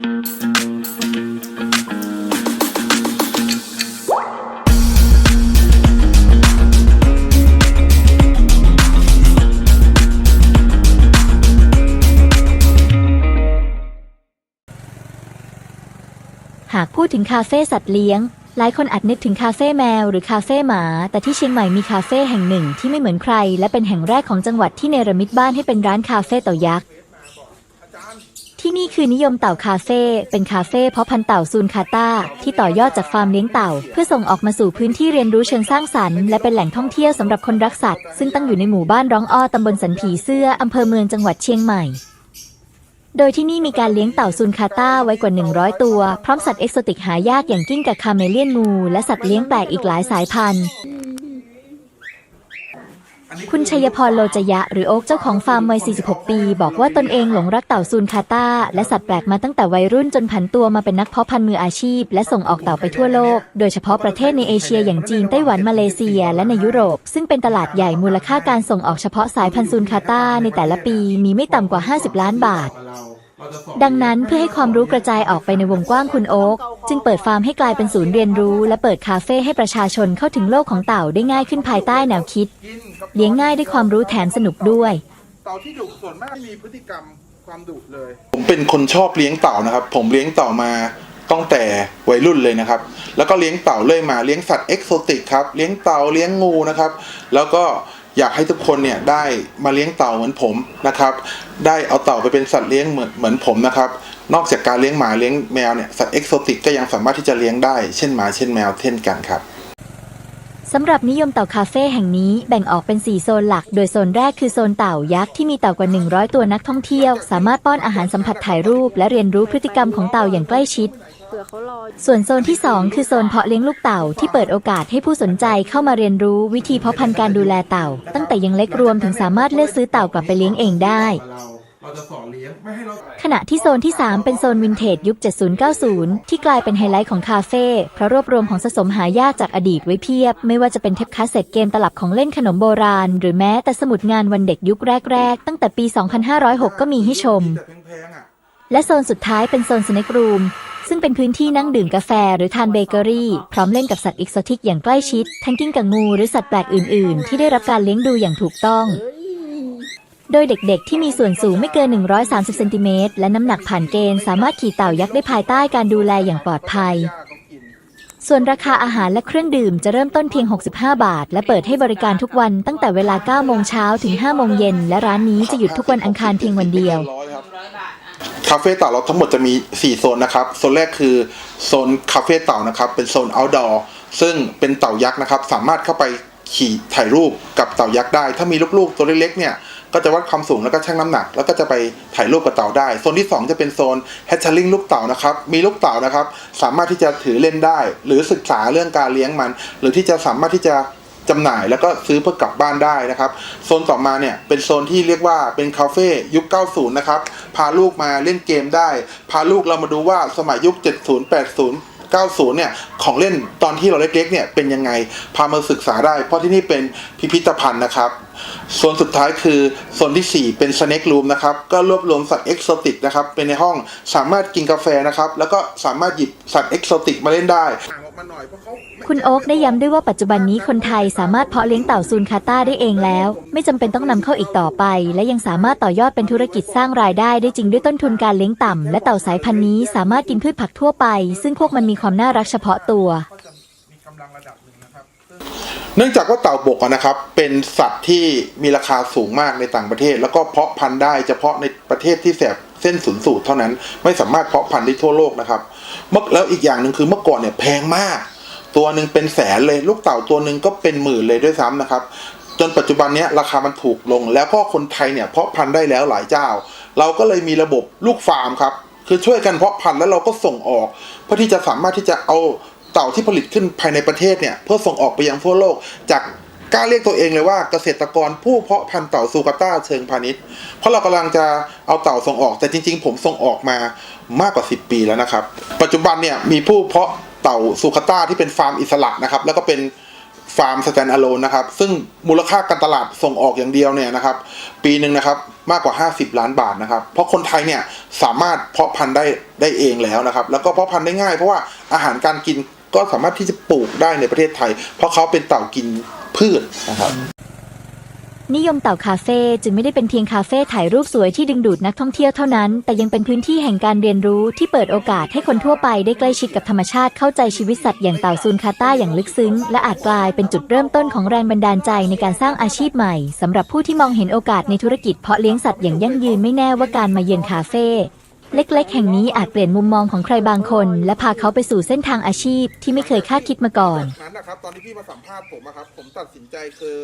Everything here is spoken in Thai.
หากพูดถึงคาเฟ่สัตว์เลี้ยง หลายคนอาจนึกถึงคาเฟ่แมวหรือคาเฟ่หมา แต่ที่เชียงใหม่มีคาเฟ่แห่งหนึ่งที่ไม่เหมือนใคร และเป็นแห่งแรกของจังหวัดที่เนรมิตบ้านให้เป็นร้านคาเฟ่เต่ายักษ์ ที่นี่คือนิยมเต่าคาเฟ่ เป็นคาเฟ่เพาะพันธุ์เต่าซูนคาตาที่ต่อยอดจากฟาร์มเลี้ยงเต่า เพื่อส่งออกมาสู่พื้นที่เรียนรู้เชิงสร้างสรรค์และเป็นแหล่งท่องเที่ยวสำหรับคนรักสัตว์ ซึ่งตั้งอยู่ในหมู่บ้านร้องอ้อตำบลสันผีเสื้ออำเภอเมืองจังหวัดเชียงใหม่ โดยที่นี่มีการเลี้ยงเต่าซูนคาต้าไว้กว่า 100 ตัว พร้อมสัตว์เอกโซติกหายากอย่างกิ้งก่าคาเมเลียนมูและสัตว์เลี้ยงแปลกอีกหลายสายพันธุ์ คุณชัยพรโลจยะหรือโอ๊กเจ้าของฟาร์มวัย 46 ปี บอกว่าตนเองหลงรักเต่าซูนคาต้าและสัตว์แปลกมาตั้งแต่วัยรุ่นจนผันตัวมาเป็นนักเพาะพันธุ์มืออาชีพ และส่งออกเต่าไปทั่วโลก โดยเฉพาะประเทศในเอเชียอย่างจีนไต้หวันมาเลเซีย และในยุโรป ซึ่งเป็นตลาดใหญ่มูลค่าการส่งออกเฉพาะสายพันธุ์ซูนคาต้าในแต่ละปีมีไม่ต่ำกว่า 50 ล้านบาท ดังนั้นเพื่อให้ความรู้กระจายออกไปในวงกว้างคุณโอ๊กจึงเปิดฟาร์มให้กลายเป็นศูนย์เรียนรู้ และเปิดคาเฟ่ให้ประชาชนเข้าถึงโลกของเต่าได้ง่ายขึ้นภายใต้แนวคิด เลี้ยงง่ายด้วยความรู้แถมสนุกด้วย เต่าที่ดุส่วนมากไม่มีพฤติกรรมความดุเลย ผมเป็นคนชอบเลี้ยงเต่านะครับ ผมเลี้ยงเต่ามาตั้งแต่วัยรุ่นเลยนะครับ แล้วก็เลี้ยงเต่าเรื่อยมาเลี้ยงสัตว์เอกโซติกครับเลี้ยงเต่าเลี้ยงงูนะครับ แล้วก็ อยากให้ทุกคนเนี่ยได้มาเลี้ยงเต่าเหมือนผมนะครับ ได้เอาเต่าไปเป็นสัตว์เลี้ยงเหมือนเหมือนผมนะครับ นอกจากการเลี้ยงหมาเลี้ยงแมวเนี่ยสัตว์เอกโซติกก็ยังสามารถที่จะเลี้ยงได้เช่นหมาเช่นแมวเช่นกันครับสำหรับนิยมเต่าคาเฟ่แห่งนี้แบ่งออกเป็น 4 โซนหลัก โดยโซนแรกคือโซนเต่ายักษ์ที่มีเต่ากว่า 100 ตัวนักท่องเที่ยว สามารถป้อนอาหารสัมผัสถ่ายรูป และเรียนรู้พฤติกรรมของเต่าอย่างใกล้ชิด ส่วนโซนที่ 2 คือโซนเพาะเลี้ยงลูกเต่าที่เปิดโอกาสให้ผู้สนใจเข้ามาเรียนรู้วิธีเพาะพันธุ์การดูแลเต่า ตั้งแต่ยังเล็กรวมถึงสามารถเลือกซื้อเต่ากลับไปเลี้ยงเองได้ เราจะสอนเลี้ยงไม่ให้เรา ขณะที่โซนที่ 3 เป็นโซนวินเทจยุค 70-90 ที่กลายเป็นไฮไลท์ของคาเฟ่เพราะรวบรวมของสะสมหายากจากอดีตไว้เพียบ ไม่ว่าจะเป็นเทปคาสเซ็ตเกมตลับของเล่นขนมโบราณ หรือแม้แต่สมุดงานวันเด็กยุคแรก ๆ ตั้งแต่ปี 2506 ก็มีให้ชม แต่แพงๆอะ และโซนสุดท้ายเป็นโซนสเน็กรูมซึ่งเป็นพื้นที่นั่งดื่มกาแฟหรือทานเบเกอรี่ พร้อมเล่นกับสัตว์อีกโซติกอย่างใกล้ชิด ทั้งกิ้งก่างูหรือสัตว์แปลกอื่น ๆ ที่ได้รับการเลี้ยงดูอย่างถูกต้อง โดยเด็กๆ ที่มีส่วนสูงไม่เกิน 130 เซนติเมตรและน้ำหนักผ่านเกณฑ์สามารถขี่เต่ายักษ์ได้ภายใต้การดูแลอย่างปลอดภัย ส่วนราคาอาหารและเครื่องดื่มจะเริ่มต้นเพียง 65 บาท และเปิดให้บริการทุกวันตั้งแต่เวลา 9 โมงเช้าถึง 5 โมงเย็น และร้านนี้จะหยุดทุกวันอังคารเพียงวันเดียว คาเฟ่เต่าเราทั้งหมดจะมี 4 โซนนะครับ โซนแรกคือโซนคาเฟ่เต่านะครับ เป็นโซน outdoor ซึ่งเป็นเต่ายักษ์นะครับ สามารถเข้าไปขี่ถ่ายรูปกับเต่ายักษ์ได้ ถ้ามีลูกๆตัวเล็กๆเนี่ย ก็จะวัดความสูงแล้วก็ชั่งน้ำหนัก แล้วก็จะไปถ่ายรูปกับเต่าได้ โซนที่ 2 จะเป็นโซน hatchling ลูกเต่านะครับ มีลูกเต่านะครับ สามารถที่จะถือเล่นได้ หรือศึกษาเรื่องการเลี้ยงมัน หรือที่จะสามารถที่จะ จำหน่ายแล้วก็ซื้อเพื่อกลับบ้านได้นะครับ โซนต่อมาเนี่ยเป็นโซนที่เรียกว่าเป็นคาเฟ่ยุค 90 นะครับ พาลูกมาเล่นเกมได้ พาลูกเรามาดูว่าสมัยยุค 70 80 90 เนี่ย ของเล่นตอนที่เราเล็กๆเนี่ยเป็นยังไง พามาศึกษาได้ เพราะที่นี่เป็นพิพิธภัณฑ์นะครับโซนสุดท้ายคือโซนที่ 4 เป็นสเน็กรูมนะครับ ก็รวบรวมสัตว์เอกโซติกนะครับ เป็นในห้องสามารถกินกาแฟนะครับ แล้วก็สามารถหยิบสัตว์เอกโซติกมาเล่นได้ มาหน่อยเพราะเขาไม่คุณโอ๊กได้ย้ำด้วยว่าปัจจุบันนี้คนไทยสามารถเพาะเลี้ยงเต่าซูนคาต้าได้เองแล้ว ไม่จำเป็นต้องนำเข้าอีกต่อไป และยังสามารถต่อยอดเป็นธุรกิจสร้างรายได้ได้จริงด้วยต้นทุนการเลี้ยงต่ำและเต่าสายพันธุ์นี้สามารถกินพืชผักทั่วไป ซึ่งพวกมันมีความน่ารักเฉพาะตัว ก็จะมีกำลังระดับหนึ่งนะครับ เนื่องจากว่าเต่าบกอะนะครับ เป็นสัตว์ที่มีราคาสูงมากในต่างประเทศ แล้วก็เพาะพันธุ์ได้เฉพาะในประเทศที่แสบ เส้นศูนย์สูตรเท่านั้นไม่สามารถเพาะพันธุ์ได้ทั่วโลกนะครับเมื่อแล้วอีกอย่างหนึ่งคือเมื่อก่อนเนี่ยแพงมาก ตัวหนึ่งเป็นแสนเลยลูกเต่าตัวหนึ่งก็เป็นหมื่นเลยด้วยซ้ำนะครับ จนปัจจุบันนี้ราคามันถูกลง แล้วก็คนไทยเนี่ยเพาะพันธุ์ได้แล้วหลายเจ้า เราก็เลยมีระบบลูกฟาร์มครับคือช่วยกันเพาะพันธุ์แล้วเราก็ส่งออกเพื่อที่จะสามารถที่จะเอาเต่าที่ผลิตขึ้นภายในประเทศเนี่ยเพื่อส่งออกไปยังทั่วโลกจาก กล้าเรียกตัวเองเลยว่าเกษตรกรผู้เพาะพันธุ์เต่าซูกาต้าเชิงพาณิชย์ เพราะเรากำลังจะเอาเต่าส่งออก แต่จริง ๆ ผมส่งออกมามากกว่า 10 ปีแล้วนะครับ ปัจจุบันเนี่ยมีผู้เพาะเต่าซูคาต้าที่เป็นฟาร์มอิสระนะครับ แล้วก็เป็นฟาร์มสแตนด์อะโลนนะครับ ซึ่งมูลค่าการตลาดส่งออกอย่างเดียวเนี่ยนะครับ ปีหนึ่งนะครับมากกว่า 50 ล้านบาทนะครับ เพราะคนไทยเนี่ยสามารถเพาะพันธุ์ได้ได้เองแล้วนะครับ แล้วก็เพาะพันธุ์ได้ง่ายเพราะว่าอาหารการกิน ก็สามารถที่จะปลูกได้ในประเทศไทย เพราะเขาเป็นเต่ากินพืชนะครับนิยมเต่าคาเฟ่จึงไม่ได้เป็นเพียงคาเฟ่ถ่ายรูปสวยที่ดึงดูดนักท่องเที่ยวเท่านั้น แต่ยังเป็นพื้นที่แห่งการเรียนรู้ที่เปิดโอกาสให้คนทั่วไปได้ใกล้ชิดกับธรรมชาติเข้าใจชีวิตสัตว์อย่างเต่าซูนคาต้าอย่างลึกซึ้ง และอาจกลายเป็นจุดเริ่มต้นของแรงบันดาลใจในการสร้างอาชีพใหม่สำหรับผู้ที่มองเห็นโอกาสในธุรกิจเพาะเลี้ยงสัตว์อย่างยั่งยืนไม่แน่ว่าการมาเยือนคาเฟ่ เล็กๆ แห่งนี้อาจเปลี่ยนมุมมองของใครบางคน และพาเขาไปสู่เส้นทางอาชีพที่ไม่เคยคาดคิดมาก่อน นั้นนะครับตอนที่พี่มาสัมภาษณ์ผมอะครับผมตัดสินใจคือ